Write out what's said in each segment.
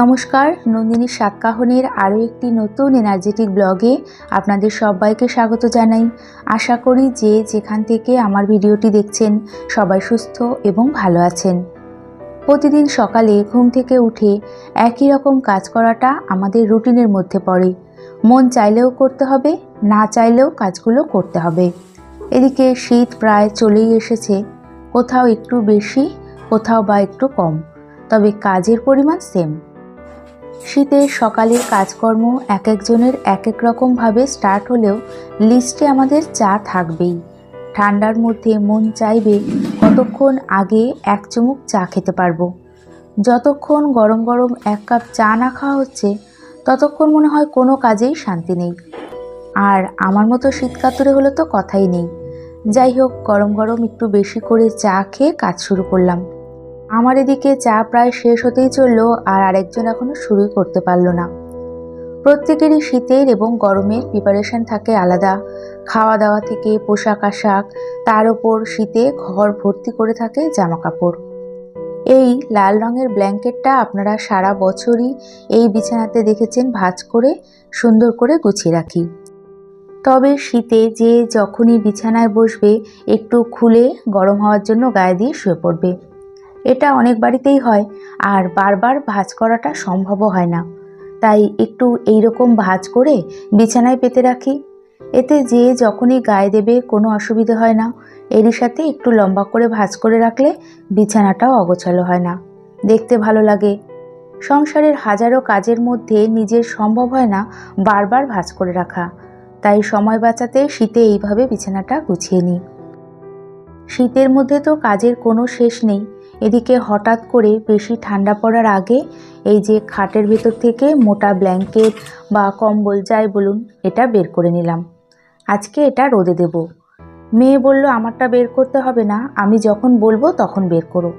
নমস্কার, নন্দিনী সাতকাহনের আরও একটি নতুন এনার্জেটিক ব্লগে আপনাদের সবাইকে স্বাগত জানাই। আশা করি যে যেখান থেকে আমার ভিডিওটি দেখছেন, সবাই সুস্থ এবং ভালো আছেন। প্রতিদিন সকালে ঘুম থেকে উঠে একই রকম কাজ করাটা আমাদের রুটিনের মধ্যে পড়ে। মন চাইলেও করতে হবে, না চাইলেও কাজগুলো করতে হবে। এদিকে শীত প্রায় চলেই এসেছে, কোথাও একটু বেশি, কোথাও বা একটু কম। তবে কাজের পরিমাণ সেম শীতের সকালের কাজকর্ম এক একজনের এক এক রকমভাবে স্টার্ট হলেও লিস্টে আমাদের চা থাকবেই। ঠান্ডার মধ্যে মন চাইবে কতক্ষণ আগে এক চুমুক চা খেতে পারব। যতক্ষণ গরম গরম এক কাপ চা না খাওয়া হচ্ছে, ততক্ষণ মনে হয় কোনো কাজেই শান্তি নেই। আর আমার মতো শীত কাতুরে হলে তো কথাই নেই। যাই হোক, গরম গরম একটু বেশি করে চা খেয়ে কাজ শুরু করলাম। আমার এদিকে চা প্রায় শেষ হতেই চলল আর আরেকজন এখনও শুরুই করতে পারল না। প্রত্যেকেরই শীতের এবং গরমের প্রিপারেশন থাকে আলাদা। খাওয়া দাওয়া থেকে পোশাক আশাক, তার ওপর শীতে ঘর ভর্তি করে থাকে জামা কাপড় এই লাল রঙের ব্ল্যাঙ্কেটটা আপনারা সারা বছরই এই বিছানাতে দেখেছেন ভাঁজ করে, সুন্দর করে গুছিয়ে রাখি। তবে শীতে যে যখনই বিছানায় বসবে, একটু খুলে গরম হওয়ার জন্য গায়ে দিয়ে শুয়ে পড়বে। এটা অনেক বাড়িতেই হয়, আর বারবার ভাঁজ করাটা সম্ভবও হয় না। তাই একটু এই রকম ভাঁজ করে বিছানায় পেতে রাখি। এতে যে যখনই গায়ে দেবে কোনো অসুবিধে হয় না। এরই সাথে একটু লম্বা করে ভাঁজ করে রাখলে বিছানাটাও অগোছালো হয় না। দেখতে ভালো লাগে। সংসারের হাজারো কাজের মধ্যে নিজের সম্ভব হয় না বারবার ভাঁজ করে রাখা। তাই সময় বাঁচাতে শীতে এইভাবে বিছানাটা গুছিয়ে নিই। শীতের মধ্যে তো কাজের কোনো শেষ নেই। এদিকে হঠাৎ করে বেশি ঠান্ডা পড়ার আগে এই যে খাটের ভেতর থেকে মোটা ব্ল্যাঙ্কেট বা কম্বল যাই বলুন, এটা বের করে নিলাম। আজকে এটা রোদে দেব। মেয়ে বলল, আমারটা বের করতে হবে না, আমি যখন বলব তখন বের করো।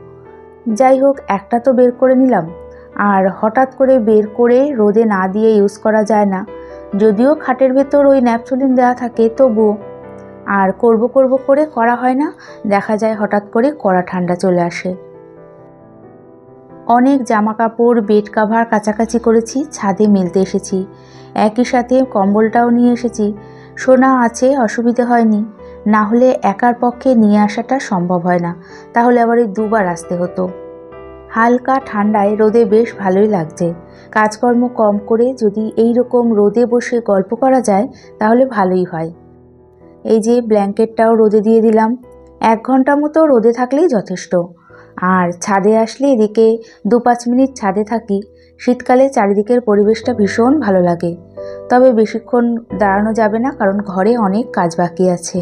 যাই হোক, একটা তো বের করে নিলাম। আর হঠাৎ করে বের করে রোদে না দিয়ে ইউজ করা যায় না। যদিও খাটের ভেতর ওই ন্যাপথলিন দেওয়া থাকে, তবুও। আর করব করব করে করা হয় না, দেখা যায় হঠাৎ করে কড়া ঠান্ডা চলে আসে। অনেক জামা কাপড় বেড কাভার কাছাকাছি করেছি, ছাদে মেলতে এসেছি। একই সাথে কম্বলটাও নিয়ে এসেছি। সোনা আছে, অসুবিধে হয়নি। না হলে একার পক্ষে নিয়ে আসাটা সম্ভব হয় না। তাহলে আবার এই দুবার আসতে হতো। হালকা ঠান্ডায় রোদে বেশ ভালোই লাগছে। কাজকর্ম কম করে যদি এই রকম রোদে বসে গল্প করা যায়, তাহলে ভালোই হয়। এই যে ব্ল্যাঙ্কেটটাও রোদে দিয়ে দিলাম। এক ঘণ্টা মতো রোদে থাকলেই যথেষ্ট। আর ছাদে আসলে এদিকে দু পাঁচ মিনিট ছাদে থাকি। শীতকালে চারিদিকের পরিবেশটা ভীষণ ভালো লাগে। তবে বেশিক্ষণ দাঁড়ানো যাবে না কারণ ঘরে অনেক কাজ বাকি আছে।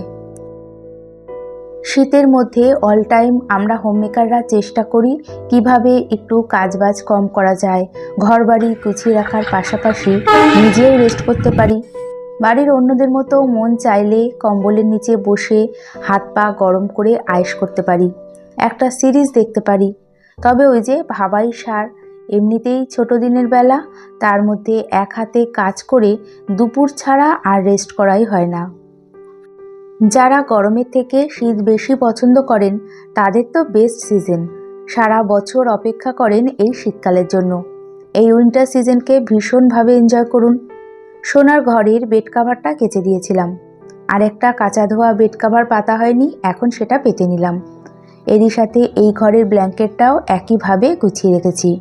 শীতের মধ্যে অল টাইম আমরা হোমমেকাররা চেষ্টা করি কীভাবে একটু কাজবাজ কম করা যায় ঘর বাড়ি গুছিয়ে রাখার পাশাপাশি নিজেও রেস্ট করতে পারি। বাড়ির অন্যদের মতো মন চাইলে কম্বলের নিচে বসে হাত পা গরম করে আয়েস করতে পারি। একটা সিরিজ দেখতে পারি। তবে ওই যে ভাবাই সার, এমনিতেই ছোট দিনের বেলা, তার মধ্যে এক হাতে কাজ করে দুপুর ছাড়া আর রেস্ট করাই হয় না। যারা গরমের থেকে শীত বেশি পছন্দ করেন, তাদের তো বেস্ট সিজন সারা বছর অপেক্ষা করেন এই শীতকালের জন্য। এই উইন্টার সিজনকে ভীষণভাবে এনজয় করুন। সোনার ঘরের বেড কাভারটা কেচে দিয়েছিলাম। আর একটা কাঁচা ধোয়া বেড কাভার পাতা হয়নি, এখন সেটা পেতে নিলাম। এরই সাথে এই ঘরের ব্ল্যাঙ্কেটটাও একইভাবে গুছিয়ে রেখেছি।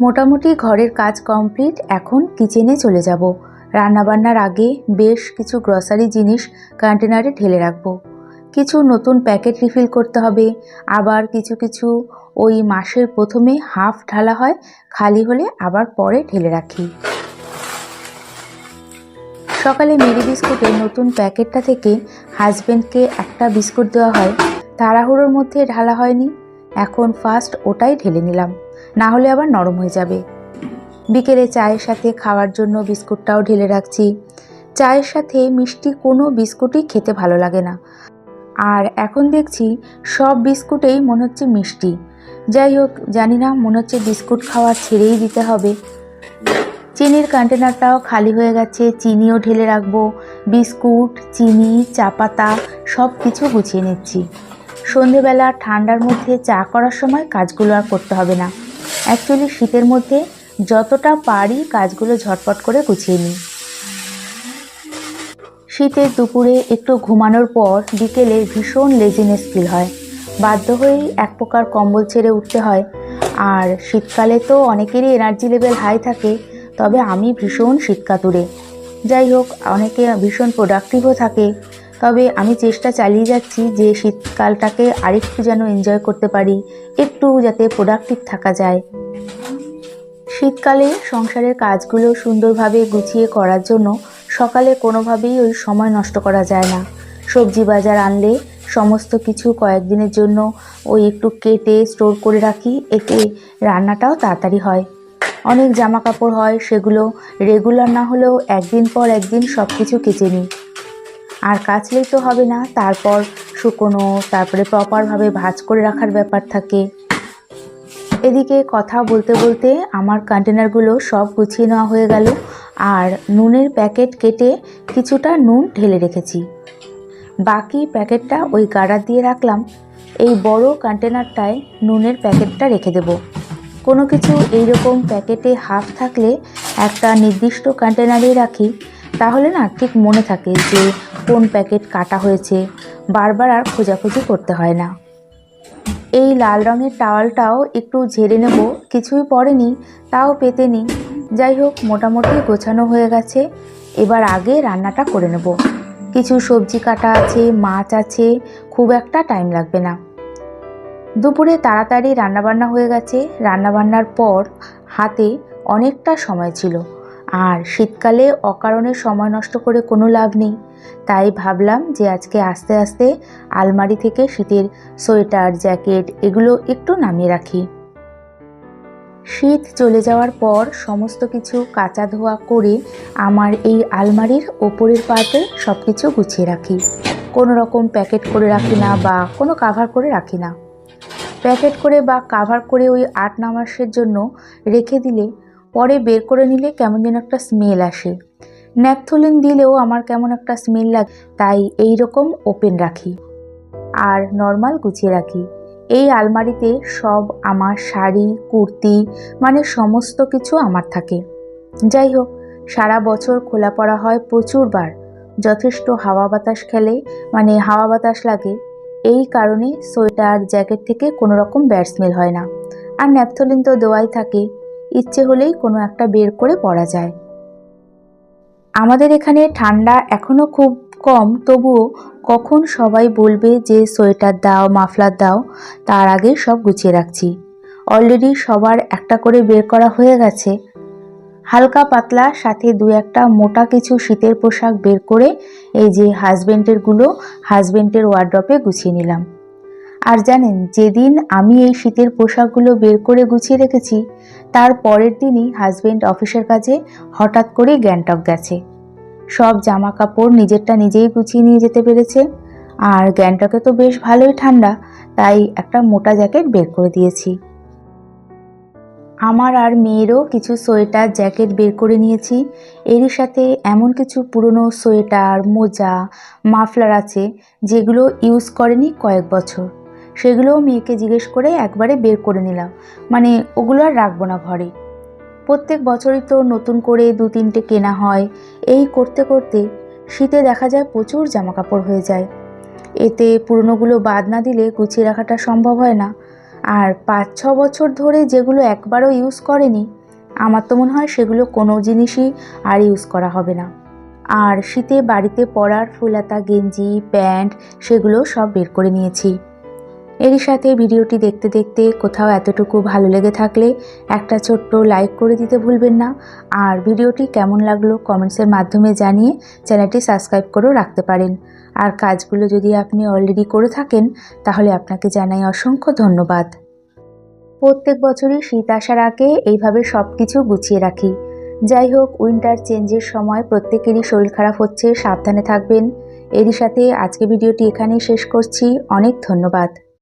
মোটামুটি ঘরের কাজ কমপ্লিট, এখন কিচেনে চলে যাব। রান্নাবান্নার আগে বেশ কিছু গ্রসারি জিনিস কন্টেনারে ঢেলে রাখব। কিছু নতুন প্যাকেট রিফিল করতে হবে। আবার কিছু কিছু ওই মাসের প্রথমে হাফ ঢালা হয়, খালি হলে আবার পরে ঢেলে রাখি। সকালে মেরি বিস্কুটের নতুন প্যাকেটটা থেকে হাজব্যান্ডকে একটা বিস্কুট দেওয়া হয়। তাড়াহুড়োর মধ্যে ঢালা হয়নি। এখন ফার্স্ট ওটাই ঢেলে নিলাম। না হলে আবার নরম হয়ে যাবে। বিকেলে চায়ের সাথে খাওয়ার জন্য বিস্কুটটাও ঢেলে রাখছি। চায়ের সাথে মিষ্টি কোনো বিস্কুটই খেতে ভালো লাগে না। আর এখন দেখছি সব বিস্কুটেই মনে হচ্ছে মিষ্টি। যাই হোক, জানি না, মনে হচ্ছে বিস্কুট খাওয়া ছেড়েই দিতে হবে। চিনির কন্টেনারটাও খালি হয়ে গেছে, চিনিও ঢেলে রাখব। বিস্কুট, চিনি, চা পাতা সব কিছু গুছিয়ে নিচ্ছি। সন্ধেবেলা ঠান্ডার মধ্যে চা করার সময় কাজগুলো আর করতে হবে না। অ্যাকচুয়ালি শীতের মধ্যে যতটা পারি কাজগুলো ঝটপট করে গুছিয়ে নিই। শীতের দুপুরে একটু ঘুমানোর পর বিকেলে ভীষণ লেজিনেস ফিল হয়। বাধ্য হয়েই এক প্রকার কম্বল ছেড়ে উঠতে হয়। আর শীতকালে তো অনেকেরই এনার্জি লেভেল হাই থাকে, তবে আমি ভীষণ শীতকাতুরে। যাই হোক, অনেকে ভীষণ প্রোডাক্টিভও থাকে। তবে আমি চেষ্টা চালিয়ে যাচ্ছি যে শীতকালটাকে আরেকটু যেন এনজয় করতে পারি, একটু যাতে প্রোডাক্টিভ থাকা যায়। শীতকালে সংসারের কাজগুলো সুন্দরভাবে গুছিয়ে করার জন্য সকালে কোনোভাবেই ওই সময় নষ্ট করা যায় না। সবজি বাজার আনলে সমস্ত কিছু কয়েকদিনের জন্য ওই একটু কেটে স্টোর করে রাখি, এতে রান্নাটাও তাড়াতাড়ি হয়। অনেক জামা কাপড় হয়, সেগুলো রেগুলার না হলেও একদিন পর একদিন সব কিছু কেচে নিই। আর কাচলেই তো হবে না। তারপর শুকোনো, তারপরে প্রপারভাবে ভাজ করে রাখার ব্যাপার থাকে। এদিকে কথা বলতে বলতে আমার কন্টেনারগুলো সব গুছিয়ে নেওয়া হয়ে গেল। আর নুনের প্যাকেট কেটে কিছুটা নুন ঢেলে রেখেছি। বাকি প্যাকেটটা ওই গাড়া দিয়ে রাখলাম। এই বড় কন্টেনারটায় নুনের প্যাকেটটা রেখে দেব। কোনো কিছু এইরকম প্যাকেটে হাফ থাকলে একটা নির্দিষ্ট কন্টেনারেই রাখি। তাহলে না ঠিক মনে থাকে যে কোন প্যাকেট কাটা হয়েছে, বারবার আর খোঁজাখুঁজি করতে হয় না। এই লাল রঙের টাওয়ালটাও একটু ঝেড়ে নেব, কিছুই পড়েনি, তাও পেতে নি যাই হোক, মোটামুটি গোছানো হয়ে গেছে। এবার আগে রান্নাটা করে নেব। কিছু সবজি কাটা আছে, মাছ আছে, খুব একটা টাইম লাগবে না। দুপুরে তাড়াতাড়ি রান্নাবান্না হয়ে গেছে। রান্নাবান্নার পর হাতে অনেকটা সময় ছিল। আর শীতকালে অকারণে সময় নষ্ট করে কোনো লাভ নেই। তাই ভাবলাম যে আজকে আস্তে আস্তে আলমারি থেকে শীতের সোয়েটার, জ্যাকেট এগুলো একটু নামিয়ে রাখি। শীত চলে যাওয়ার পর সমস্ত কিছু কাঁচা ধোয়া করে আমার এই আলমারির ওপরের পাতে সব কিছু গুছিয়ে রাখি। কোনো রকম প্যাকেট করে রাখি না বা কোনো কাভার করে রাখি না। প্যাকেট করে বা কাভার করে ওই আট নামাসের জন্য রেখে দিলে পরে বের করে নিলে কেমন যেন একটা স্মেল আসে। ন্যাপথলিন দিলেও আমার কেমন একটা স্মেল লাগে, তাই এই রকম ওপেন রাখি। আর নর্মাল গুছিয়ে রাখি। এই আলমারিতে সব আমার শাড়ি, কুর্তি মানে সমস্ত কিছু আমার থাকে। যাই হোক, সারা বছর খোলা পড়া হয় প্রচুরবার। যথেষ্ট হাওয়া বাতাস খেলে মানে হাওয়া বাতাস লাগে। এই কারণে সোয়েটার, জ্যাকেট থেকে কোনো রকম ব্যাড স্মেল হয় না। আর ন্যাপথলিন তো দেওয়াই থাকে। ইচ্ছে হলেই কোনো একটা বের করে পরা যায়। আমাদের এখানে ঠান্ডা এখনও খুব কম, তবুও কখন সবাই বলবে যে সোয়েটার দাও, মাফলার দাও, তার আগে সব গুছিয়ে রাখছি। অলরেডি সবার একটা করে বের করা হয়ে গেছে। হালকা পাতলা, সাথে দু একটা মোটা কিছু শীতের পোশাক বের করে এই যে হাজবেন্ডেরগুলো হাজবেন্ডের ওয়ার্ড্রপে গুছিয়ে নিলাম। আর জানেন, যেদিন আমি এই শীতের পোশাকগুলো বের করে গুছিয়ে রেখেছি, তার পরের দিনই হাজবেন্ড অফিসের কাজে হঠাৎ করেই গ্যাংটক গেছে। সব জামা কাপড় নিজেরটা নিজেই গুছিয়ে নিয়ে যেতে পেরেছে। আর গ্যাংটকে তো বেশ ভালোই ঠান্ডা, তাই একটা মোটা জ্যাকেট বের করে দিয়েছি। আমার আর মেয়েরও কিছু সোয়েটার জ্যাকেট বের করে নিয়েছি। এরই সাথে এমন কিছু পুরনো সোয়েটার, মোজা মাফলার আছে, যেগুলো ইউজ করেনি কয়েক বছর। সেগুলোও মেয়েকে জিজ্ঞেস করে একবারে বের করে নিলাম। মানে ওগুলো আর রাখব না ঘরে। প্রত্যেক বছরই তো নতুন করে দু তিনটে কেনা হয়। এই করতে করতে শীতে দেখা যায় প্রচুর জামা কাপড় হয়ে যায়। এতে পুরনোগুলো বাদ না দিলে গুছিয়ে রাখাটা সম্ভব হয় না। আর পাঁচ, ছ বছর ধরে যেগুলো একবারও ইউজ করেনি, আমার তো মনে হয় সেগুলো কোনো জিনিসই আর ইউজ করা হবে না। আর শীতে বাড়িতে পরার ফুলাতা, গেঞ্জি, প্যান্ট সেগুলো সব বের করে নিয়েছি। এরই সাথে ভিডিওটি দেখতে দেখতে কোথাও এতটুকু ভালো লেগে থাকলে একটা ছোট্ট লাইক করে দিতে ভুলবেন না। আর ভিডিওটি কেমন লাগল কমেন্টসের মাধ্যমে জানিয়ে চ্যানেলটি সাবস্ক্রাইব করেও রাখতে পারেন। আর কাজগুলো যদি আপনি অলরেডি করে থাকেন, তাহলে আপনাকে জানাই অসংখ্য ধন্যবাদ। প্রত্যেক বছরই শীত আসার আগে এইভাবে সব কিছু গুছিয়ে রাখি। যাই হোক উইন্টার চেঞ্জের সময় প্রত্যেকেরই শরীর খারাপ হচ্ছে, সাবধানে থাকবেন। এরই সাথে আজকে ভিডিওটি এখানেই শেষ করছি। অনেক ধন্যবাদ।